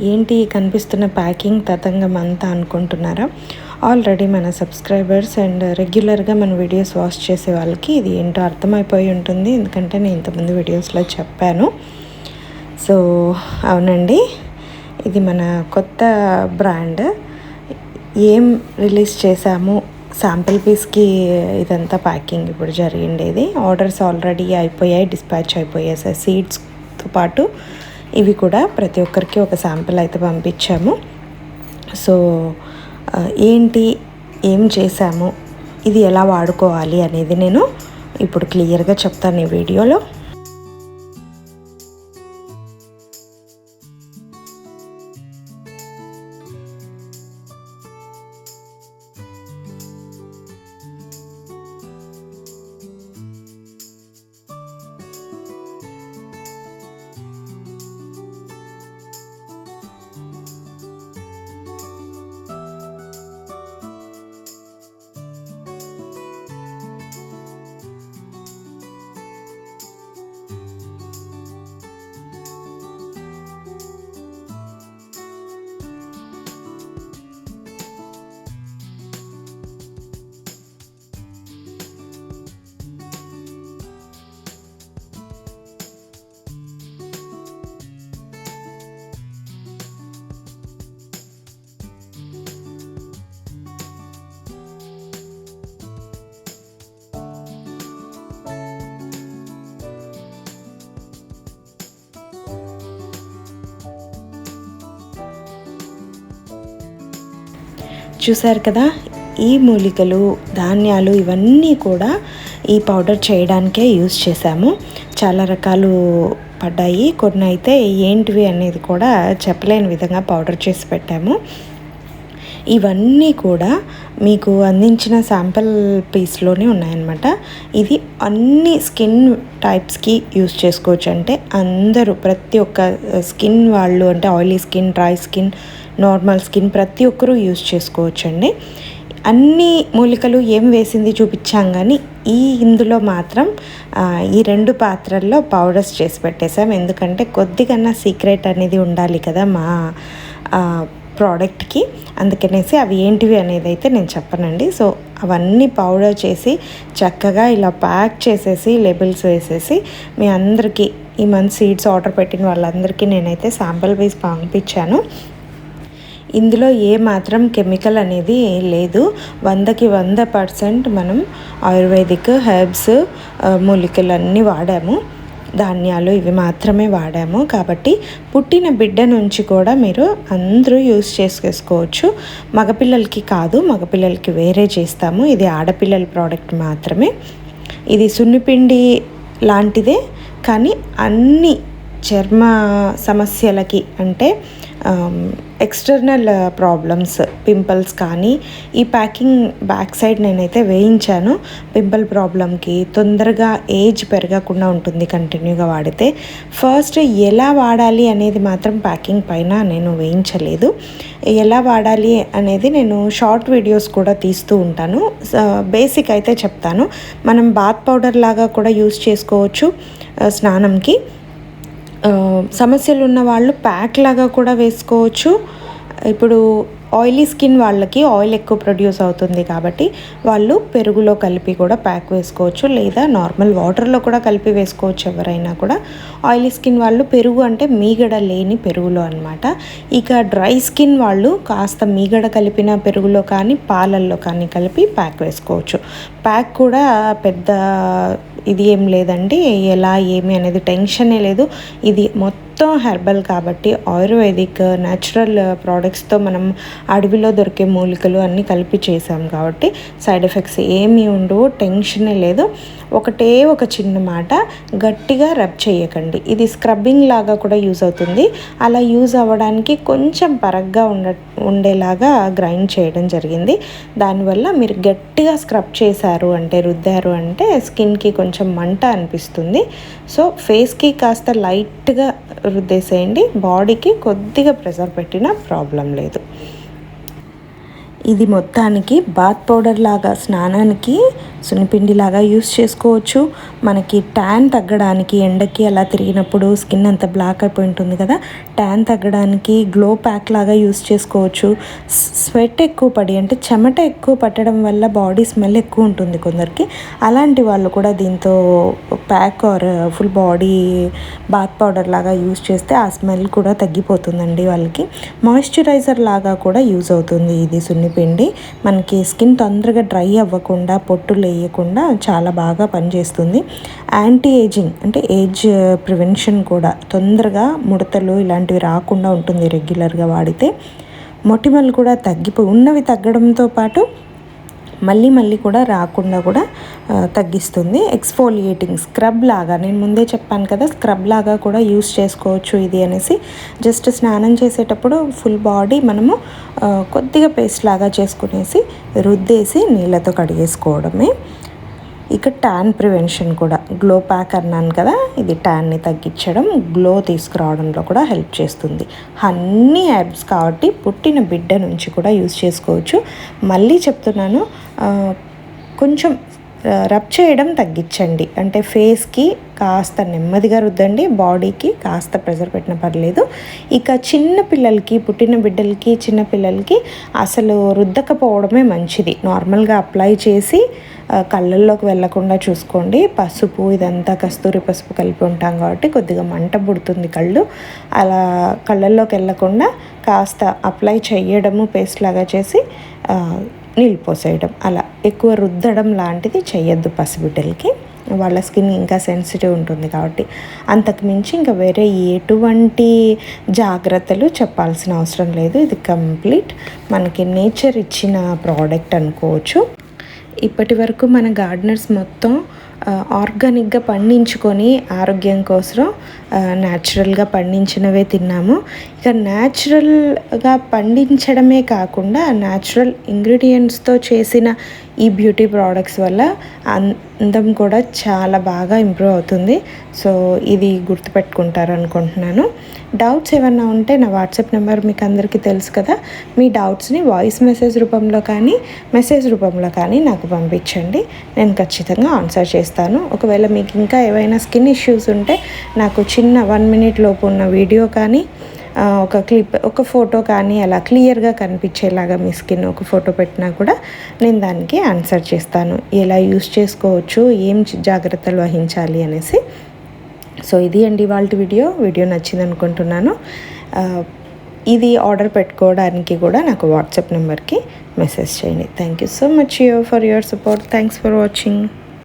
ఏంటి కనిపిస్తున్న ప్యాకింగ్ తతంగం అంతా అనుకుంటున్నారా? ఆల్రెడీ మన సబ్స్క్రైబర్స్ అండ్ రెగ్యులర్గా మన వీడియోస్ వాచ్ చేసే వాళ్ళకి ఇది ఏంటో అర్థమైపోయి ఉంటుంది. ఎందుకంటే నేను ఇంతకుముందు వీడియోస్లో చెప్పాను. సో అవునండి. ఇది మన కొత్త బ్రాండ్ ఏం రిలీజ్ చేశాము? శాంపిల్ పీస్కి ఇదంతా ప్యాకింగ్ ఇప్పుడు జరిగిండేది. ఆర్డర్స్ ఆల్రెడీ అయిపోయాయి డిస్పాచ్ అయిపోయాయి సార్ సీడ్స్తో పాటు ఇవి కూడా ప్రతి ఒక్కరికి ఒక శాంపిల్ అయితే పంపించాము. సో ఏంటి ఏం చేశాము ఇది ఎలా వాడుకోవాలి అనేది నేను ఇప్పుడు క్లియర్గా చెప్తాను ఈ వీడియోలో. చూసారు కదా ఈ మూలికలు ధాన్యాలు ఇవన్నీ కూడా ఈ పౌడర్ చేయడానికే యూస్ చేశాము. చాలా రకాలు పడ్డాయి. కొన్ని అయితే ఏంటివి అనేది కూడా చెప్పలేని విధంగా పౌడర్ చేసి పెట్టాము. ఇవన్నీ కూడా మీకు అందించిన శాంపిల్ పీస్లోనే ఉన్నాయన్నమాట. ఇది అన్ని స్కిన్ టైప్స్కి యూస్ చేసుకోవచ్చు. అంటే అందరూ ప్రతి ఒక్క స్కిన్ వాళ్ళు అంటే oily skin dry skin normal skin ప్రతి ఒక్కరూ యూస్ చేసుకోవచ్చండి అన్ని మూలికలు ఏం వేసింది చూపించాం కానీ ఈ ఇందులో మాత్రం ఈ రెండు పాత్రల్లో పౌడర్స్ చేసి పెట్టేసాం ఎందుకంటే కొద్దిగా సీక్రెట్ అనేది ఉండాలి కదా మా ప్రోడక్ట్కి అందుకనేసి అవి ఏంటివి అనేది అయితే నేను చెప్పనండి. సో అవన్నీ పౌడర్ చేసి చక్కగా ఇలా ప్యాక్ చేసేసి లేబుల్స్ వేసేసి మీ అందరికీ ఈ మంత్ సీడ్స్ ఆర్డర్ పెట్టిన వాళ్ళందరికీ నేనైతే శాంపుల్ వైజ్ పంపించాను. ఇందులో ఏ మాత్రం కెమికల్ అనేది లేదు. వందకి వంద పర్సెంట్ మనం ఆయుర్వేదిక్ హెర్బ్స్ మూలికలు అన్నీ వాడాము. ధాన్యాలు ఇవి మాత్రమే వాడాము. కాబట్టి పుట్టిన బిడ్డ నుంచి కూడా మీరు అందరూ యూస్ చేసుకోవచ్చు. మగపిల్లలకి కాదు మగపిల్లలకి వేరే చేస్తాము. ఇది ఆడపిల్లల ప్రోడక్ట్ మాత్రమే. ఇది సున్నిపిండి లాంటిదే. కానీ అన్ని చర్మ సమస్యలకి అంటే ఎక్స్టర్నల్ ప్రాబ్లమ్స్ పింపుల్స్ కానీ ఈ ప్యాకింగ్ బ్యాక్ సైడ్ నేనైతే వేయించాను. పింపుల్ ప్రాబ్లంకి తొందరగా ఏజ్ పెరగకుండా ఉంటుంది కంటిన్యూగా వాడితే. ఫస్ట్ ఎలా వాడాలి అనేది మాత్రం ప్యాకింగ్ పైన నేను వేయించలేదు. ఎలా వాడాలి అనేది నేను షార్ట్ వీడియోస్ కూడా తీస్తూ ఉంటాను. బేసిక్ అయితే చెప్తాను. మనం బాత్ పౌడర్ లాగా కూడా యూస్ చేసుకోవచ్చు స్నానంకి. సమస్యలు ఉన్న వాళ్ళు ప్యాక్ లాగా కూడా వేసుకోవచ్చు. ఇప్పుడు ఆయిలీ స్కిన్ వాళ్ళకి ఆయిల్ ఎక్కువ ప్రొడ్యూస్ అవుతుంది కాబట్టి వాళ్ళు పెరుగులో కలిపి కూడా ప్యాక్ వేసుకోవచ్చు. లేదా నార్మల్ వాటర్లో కూడా కలిపి వేసుకోవచ్చు ఎవరైనా కూడా. ఆయిలీ స్కిన్ వాళ్ళు పెరుగు అంటే మీగడ లేని పెరుగులో అనమాట ఇక డ్రై స్కిన్ వాళ్ళు కాస్త మీగడ కలిపిన పెరుగులో కానీ పాలల్లో కానీ కలిపి ప్యాక్ వేసుకోవచ్చు. ప్యాక్ కూడా పెద్ద ఇది ఏం లేదండి. ఎలా ఏమి అనేది టెన్షనే లేదు. ఇది మొత్తం హెర్బల్ కాబట్టి ఆయుర్వేదిక్ న్యాచురల్ ప్రోడక్ట్స్తో మనం అడవిలో దొరికే మూలికలు అన్నీ కలిపి చేసాం కాబట్టి సైడ్ ఎఫెక్ట్స్ ఏమీ ఉండవు టెన్షనే లేదు. ఒకటే ఒక చిన్న మాట గట్టిగా రబ్ చేయకండి. ఇది స్క్రబ్బింగ్ లాగా కూడా యూజ్ అవుతుంది. అలా యూజ్ అవ్వడానికి కొంచెం పరగ్గా ఉండ ఉండేలాగా గ్రైండ్ చేయడం జరిగింది. దానివల్ల మీరు గట్టిగా స్క్రబ్ చేశారు అంటే రుద్దారు అంటే స్కిన్కి కొంచెం మంట అనిపిస్తుంది. సో ఫేస్కి కాస్త లైట్గా రుద్దేసేయండి. బాడీకి కొద్దిగా ప్రెషర్ పెట్టినా ప్రాబ్లం లేదు. ఇది మొత్తానికి బాత్ పౌడర్ లాగా స్నానానికి సున్నిపిండి లాగా యూస్ చేసుకోవచ్చు. మనకి ట్యాన్ తగ్గడానికి ఎండకి అలా తిరిగినప్పుడు స్కిన్ అంత బ్లాక్ అయిపోయి ఉంటుంది కదా ట్యాన్ తగ్గడానికి గ్లో ప్యాక్ లాగా యూస్ చేసుకోవచ్చు. స్వెట్ ఎక్కువ పడి అంటే చెమట ఎక్కువ పట్టడం వల్ల బాడీ స్మెల్ ఎక్కువ ఉంటుంది కొందరికి. అలాంటి వాళ్ళు కూడా దీంతో pack or full body bath powder లాగా యూస్ చేస్తే ఆ స్మెల్ కూడా తగ్గిపోతుందండి వాళ్ళకి. మాయిశ్చరైజర్ లాగా కూడా యూజ్ అవుతుంది ఇది సున్నిపిండి మనకి స్కిన్ తొందరగా డ్రై అవ్వకుండా పొట్టు వేయకుండా చాలా బాగా పనిచేస్తుంది. యాంటీ ఏజింగ్ అంటే ఏజ్ ప్రివెన్షన్ కూడా తొందరగా ముడతలు ఇలాంటివి రాకుండా ఉంటుంది రెగ్యులర్గా వాడితే. మొటిమలు కూడా తగ్గిపో ఉన్నవి తగ్గడంతో పాటు మళ్ళీ మళ్ళీ కూడా రాకుండా కూడా తగ్గిస్తుంది. ఎక్స్ఫోలియేటింగ్ స్క్రబ్ లాగా. నేను ముందే చెప్పాను కదా స్క్రబ్ లాగా కూడా యూస్ చేసుకోవచ్చు ఇది అనేసి. జస్ట్ స్నానం చేసేటప్పుడు ఫుల్ బాడీ మనము కొద్దిగా పేస్ట్ లాగా చేసుకునేసి రుద్దేసి నీళ్ళతో కడిగేసుకోవడమే. ఇక ట్యాన్ ప్రివెన్షన్ కూడా. గ్లో ప్యాక్ అన్నాను కదా ఇది ట్యాన్ని తగ్గించడం గ్లో తీసుకురావడంలో కూడా హెల్ప్ చేస్తుంది. అన్ని యాప్స్ కాబట్టి పుట్టిన బిడ్డ నుంచి కూడా యూస్ చేసుకోవచ్చు. మళ్ళీ చెప్తున్నాను కొంచెం రబ్ చేయడం తగ్గించండి. అంటే ఫేస్కి కాస్త నెమ్మదిగా రుద్దండి బాడీకి కాస్త ప్రెజర్ పెట్టిన పర్లేదు. ఇక చిన్న పిల్లలకి పుట్టిన బిడ్డలకి చిన్న పిల్లలకి అసలు రుద్దకపోవడమే మంచిది. నార్మల్గా అప్లై చేసి కళ్ళల్లోకి వెళ్ళకుండా చూసుకోండి. పసుపు ఇదంతా కస్తూరి పసుపు కలిపి ఉంటాం కాబట్టి కొద్దిగా మంట పుడుతుంది కళ్ళు. అలా కళ్ళల్లోకి వెళ్ళకుండా కాస్త అప్లై చేయడము పేస్ట్ లాగా చేసి నీళ్ళు పోసేయడం. అలా ఎక్కువ రుద్దడం లాంటిది చేయొద్దు పసిబిడ్డలకి. వాళ్ళ స్కిన్ ఇంకా సెన్సిటివ్ ఉంటుంది కాబట్టి అంతకు మించి ఇంకా వేరే ఎటువంటి జాగ్రత్తలు చెప్పాల్సిన అవసరం లేదు. ఇది కంప్లీట్ మనకి నేచర్ ఇచ్చిన ప్రోడక్ట్ అనుకోవచ్చు. ఇప్పటి వరకు మన గార్డెనర్స్ మొత్తం ఆర్గానిక్గా పండించుకొని ఆరోగ్యం కోసం న్యాచురల్గా పండించినవే తిన్నాము. ఇక న్యాచురల్గా పండించడమే కాకుండా న్యాచురల్ ఇంగ్రీడియంట్స్తో చేసిన ఈ బ్యూటీ ప్రోడక్ట్స్ వల్ల అందం కూడా చాలా బాగా ఇంప్రూవ్ అవుతుంది. సో ఇది గుర్తుపెట్టుకుంటారు అనుకుంటున్నాను. డౌట్స్ ఏమన్నా ఉంటే నా వాట్సాప్ నెంబర్ మీకు అందరికీ తెలుసు కదా. మీ డౌట్స్ని వాయిస్ మెసేజ్ రూపంలో కానీ మెసేజ్ రూపంలో కానీ నాకు పంపించండి. నేను ఖచ్చితంగా ఆన్సర్ చేస్తాను. ఒకవేళ మీకు ఇంకా ఏవైనా స్కిన్ ఇష్యూస్ ఉంటే నాకు చిన్న వన్ మినిట్ లోపు ఉన్న వీడియో కానీ ఒక క్లిప్ ఒక ఫోటో కానీ అలా క్లియర్గా కనిపించేలాగా మీ స్కిన్ ఒక ఫోటో పెట్టినా కూడా నేను దానికి ఆన్సర్ చేస్తాను. ఎలా యూస్ చేసుకోవచ్చు ఏం జాగ్రత్తలు వహించాలి అనేసి. సో ఇది అండి వాళ్ళ వీడియో. వీడియో నచ్చింది అనుకుంటున్నాను ఇది ఆర్డర్ పెట్టుకోవడానికి కూడా నాకు వాట్సాప్ నెంబర్కి మెసేజ్ చేయండి. Thank you so much you for your support. Thanks for watching.